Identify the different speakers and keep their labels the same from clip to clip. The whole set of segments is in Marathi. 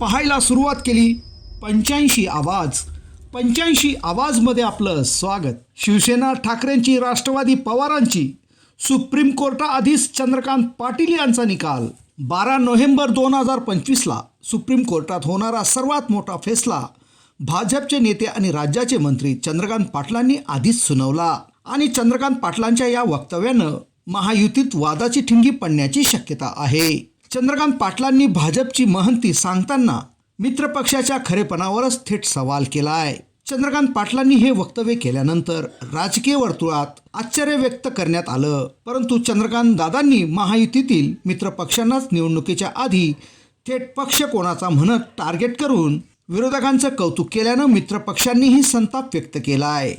Speaker 1: पाहायला सुरुवात केली. पंच्याऐंशी आवाज. पंच्याऐंशी आवाजमध्ये आपलं स्वागत. शिवसेना ठाकरेंची राष्ट्रवादी पवारांची सुप्रीम कोर्टाआधीच चंद्रकांत पाटील यांचा निकाल. बारा नोव्हेंबर दोन हजार पंचवीसला सुप्रीम कोर्टात होणारा सर्वात मोठा फैसला भाजपचे नेते आणि राज्याचे मंत्री चंद्रकांत पाटलांनी आधीच सुनावला. आणि चंद्रकांत पाटलांच्या या वक्तव्यानं महायुतीत वादाची ठिंगी पडण्याची शक्यता आहे. चंद्रकांत पाटलांनी भाजपची महंती सांगताना मित्रपक्षाच्या खरेपणावरच थेट सवाल केला आहे चंद्रकांत पाटलांनी हे वक्तव्य केल्यानंतर राजकीय वर्तुळात आश्चर्य व्यक्त करण्यात आलं. परंतु चंद्रकांत दादांनी महायुतीतील मित्रपक्षांनाच निवडणुकीच्या आधी थेट पक्ष कोणाचा म्हणत टार्गेट करून विरोधकांचं कौतुक केल्यानं मित्रपक्षांनीही संताप व्यक्त केला आहे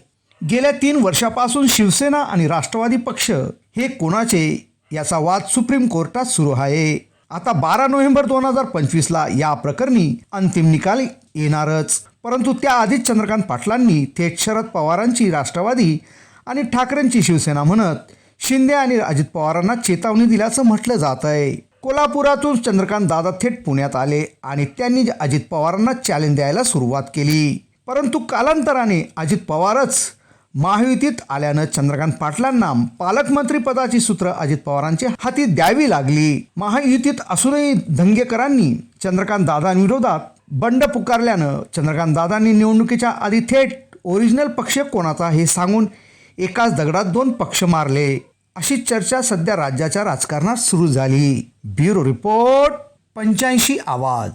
Speaker 1: गेल्या तीन वर्षापासून शिवसेना आणि राष्ट्रवादी पक्ष हे कोणाचे याचा वाद सुप्रीम कोर्टात सुरू आहे. आता बारा नोव्हेंबर दोन हजार पंचवीसला या प्रकरणी अंतिम निकाल येणारच. परंतु त्याआधीच चंद्रकांत पाटलांनी थेट शरद पवारांची राष्ट्रवादी आणि ठाकरेंची शिवसेना म्हणत शिंदे आणि अजित पवारांना चेतावणी दिल्याचं म्हटलं जात आहे कोल्हापुरातून चंद्रकांत दादा थेट पुण्यात आले आणि त्यांनी अजित पवारांना चॅलेंज द्यायला सुरुवात केली. परंतु कालांतराने अजित पवारच महायुतीत आल्यानं चंद्रकांत पाटलांना पालकमंत्रीपदाची सूत्र अजित पवारांच्या हाती द्यावी लागली. महायुतीत असूनही धंगेकरांनी चंद्रकांत दादांविरोधात बंड पुकारल्यानं चंद्रकांत दादांनी निवडणुकीच्या आधी थेट ओरिजिनल पक्ष कोणाचा हे सांगून एकाच दगडात दोन पक्ष मारले. अशी चर्चा सध्या राज्याच्या राजकारणात सुरू झाली. ब्युरो रिपोर्ट पंच्याऐंशी आवाज.